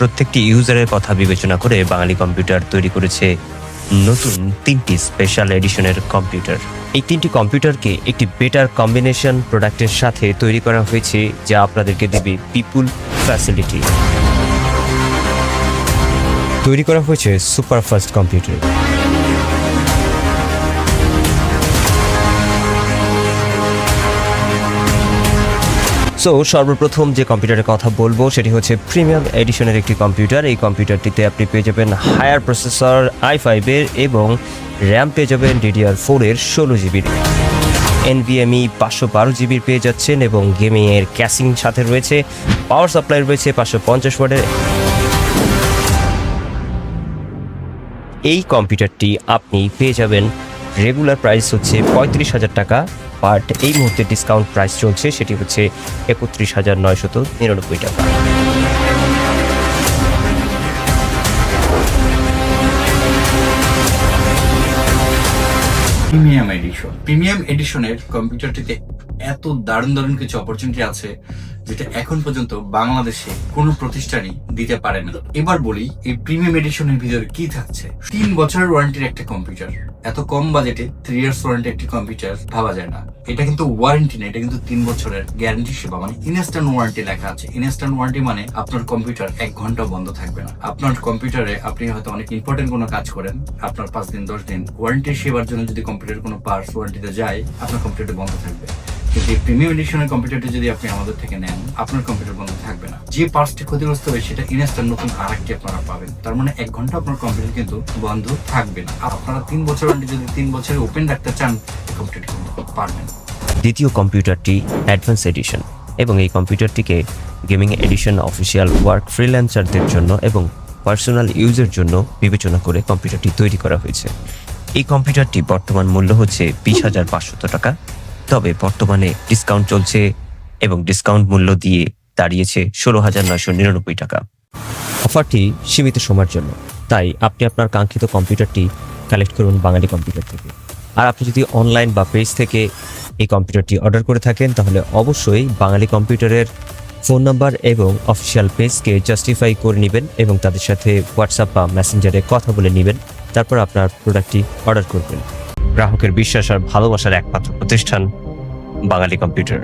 প্রত্যেকটি ইউজারের কথা বিবেচনা করে বাঙালি কম্পিউটার তৈরি করেছে নতুন তিনটি স্পেশাল এডিশনের কম্পিউটার। এই তিনটি কম্পিউটারকে একটি বেটার কম্বিনেশন প্রোডাক্টের সাথে তৈরি করা হয়েছে, যা আপনাদেরকে দেবে পিপুল ফ্যাসিলিটি তৈরি করা হয়েছে সুপারফাস্ট কম্পিউটার সো সর্বপ্রথম যে কম্পিউটারের কথা বলব, সেটি হচ্ছে প্রিমিয়াম এডিশনের একটি কম্পিউটার। এই কম্পিউটারটিতে আপনি পেয়ে যাবেন হায়ার প্রসেসর আই ফাইভের এবং র্যাম পেয়ে যাবেন ডিডিআর ফোরের ষোলো জিবির এনভিএমই পাঁচশো বারো জিবির পেয়ে যাচ্ছেন এবং গেমিংয়ের ক্যাসিং সাথে রয়েছে পাওয়ার সাপ্লাই রয়েছে পাঁচশো পঞ্চাশ ওয়াটের। এই কম্পিউটারটি আপনি পেয়ে যাবেন রেগুলার প্রাইস হচ্ছে পঁয়ত্রিশ হাজার টাকা। বাট এই মুহূর্তে ডিসকাউন্ট প্রাইস চলছে, সেটি হচ্ছে একত্রিশ হাজার নয়শত নিরানব্বই টাকা। Premium edition. প্রিমিয়াম এডিশনের কম্পিউটারটিতে এত দারুণ দারুণ কিছু অপরচুনিটি আছে। যেটা এখন পর্যন্ত বাংলাদেশে কোনো প্রতিষ্ঠানই দিতে পারে না। এবার বলি, এই প্রিমিয়াম এডিশনের ভিতরে কি থাকছে? তিন বছরের ওয়ারেন্টির একটা কম্পিউটার এত কম বাজেটে থ্রি ইয়ার্স ওয়ারেন্টি একটি কম্পিউটার ভাবা যায় না। এটা কিন্তু ওয়ারেন্টি না, এটা কিন্তু তিন বছরের গ্যারান্টি সেবা। মানে ইনস্ট্যান্ট ওয়ারেন্টি লেখা আছে। ইনস্ট্যান্ট ওয়ারেন্টি মানে আপনার কম্পিউটার এক ঘণ্টা বন্ধ থাকবে না। আপনার কম্পিউটারে আপনি হয়তো অনেক ইম্পর্টেন্ট কোনো কাজ করেন। আপনার পাঁচ দিন, দশ দিন ওয়ারেন্টি সেবার জন্য যদি কম্পিউটার কোনো পার্টস ওয়ারেন্টিতে যায়, আপনার কম্পিউটার বন্ধ থাকবে। এই প্রিমিয়াম এডিশনের কম্পিউটারটি যদি আপনি আমাদের থেকে নেন, আপনার কম্পিউটার বন্ধ থাকবে না। যে পার্টসটি ক্ষতিগ্রস্ত হবে, সেটা ইনস্ট্যান্ট নতুন আরেকটি আপনারা পাবেন। তার মানে এক ঘণ্টা আপনার কম্পিউটার কিন্তু বন্ধ থাকবে না। আপনারা তিন বছর যদি তিন বছরে ওপেন রাখতে চান কম্পিউটার কিন্তু পারবেন দ্বিতীয় কম্পিউটারটি অ্যাডভান্স এডিশন এবং এই কম্পিউটারটিকে গেমিং এডিশন অফিসিয়াল ওয়ার্ক ফ্রিল্যান্সারদের জন্য এবং পার্সোনাল ইউজের জন্য বিবেচনা করে কম্পিউটারটি তৈরি করা হয়েছে। এই কম্পিউটারটি বর্তমান মূল্য হচ্ছে বিশ হাজার পাঁচশত টাকা। তবে বর্তমানে ডিসকাউন্ট চলছে এবং ডিসকাউন্ট মূল্য দিয়ে দাঁড়িয়েছে ষোলো হাজার নয়শো নিরানব্বই টাকা। অফারটি সীমিত সময়ের জন্য, তাই আপনি আপনার কাঙ্ক্ষিত কম্পিউটারটি কালেক্ট করুন বাঙালি কম্পিউটার থেকে। আর আপনি যদি অনলাইন বা পেজ থেকে এই কম্পিউটারটি অর্ডার করে থাকেন, তাহলে অবশ্যই বাঙালি কম্পিউটারের ফোন নাম্বার এবং অফিসিয়াল পেজকে জাস্টিফাই করে নেবেন এবং তাদের সাথে হোয়াটসঅ্যাপ বা মেসেঞ্জারে কথা বলে নেবেন। তারপর আপনার প্রোডাক্টটি অর্ডার করবেন। গ্রাহকের বিশ্বাস আর ভালোবাসার একমাত্র প্রতিষ্ঠান বাঙালি কম্পিউটার।